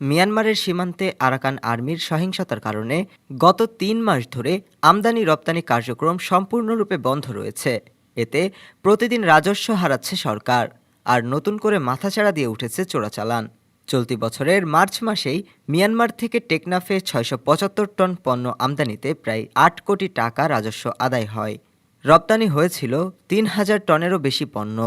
মিয়ানমারের সীমান্তে আরাকান আর্মির সহিংসতার কারণে গত তিন মাস ধরে আমদানি রপ্তানি কার্যক্রম সম্পূর্ণরূপে বন্ধ রয়েছে। এতে প্রতিদিন রাজস্ব হারাচ্ছে সরকার আর নতুন করে মাথাচাড়া দিয়ে উঠেছে চোরাচালান। চলতি বছরের মার্চ মাসেই মিয়ানমার থেকে টেকনাফে ছয়শো পঁচাত্তর টন পণ্য আমদানিতে প্রায় আট কোটি টাকা রাজস্ব আদায় হয়। রপ্তানি হয়েছিল তিন হাজার টনেরও বেশি পণ্য,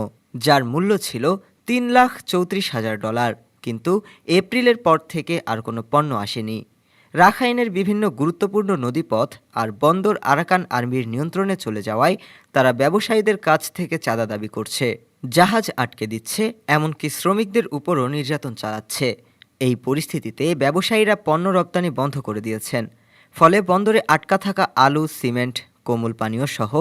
যার মূল্য ছিল তিন লাখ চৌত্রিশ হাজার ডলার। কিন্তু এপ্রিলের পর থেকে আর কোনো পণ্য আসেনি। রাখাইনের বিভিন্ন গুরুত্বপূর্ণ নদীপথ আর বন্দর আরাকান আর্মির নিয়ন্ত্রণে চলে যাওয়ায় তারা ব্যবসায়ীদের কাছ থেকে চাঁদা দাবি করছে। জাহাজ আটকে দিচ্ছে, এমনকি শ্রমিকদের উপরও নির্যাতন চালাচ্ছে। এই পরিস্থিতিতে ব্যবসায়ীরা পণ্য রপ্তানি বন্ধ করে দিয়েছেন। ফলে বন্দরে আটকা থাকা আলু, সিমেন্ট, কোমল পানীয় সহ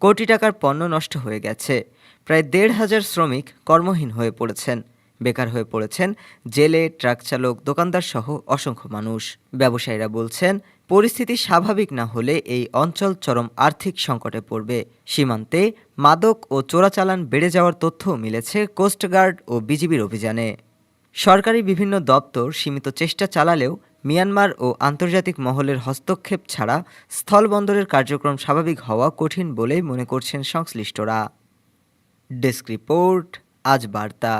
কোটি টাকার পণ্য নষ্ট হয়ে গেছে। প্রায় দেড় হাজার শ্রমিক কর্মহীন হয়ে পড়েছেন। বেকার হয়ে পড়েছেন, জেলে, ট্রাক চালক, দোকানদার সহ অসংখ্য মানুষ। ব্যবসায়ীরা বলছেন, পরিস্থিতি স্বাভাবিক না হলে এই অঞ্চল চরম আর্থিক সংকটে পড়বে। সীমান্তে মাদক ও চোরাচালান বেড়ে যাওয়ার তথ্যও মিলেছে কোস্টগার্ড ও বিজিবির অভিযানে। সরকারি বিভিন্ন দপ্তর সীমিত চেষ্টা চালালেও মিয়ানমার ও আন্তর্জাতিক মহলের হস্তক্ষেপ ছাড়া স্থলবন্দরের কার্যক্রম স্বাভাবিক হওয়া কঠিন বলেই মনে করছেন সংশ্লিষ্টরা। ডেস্ক রিপোর্ট, আজ বার্তা।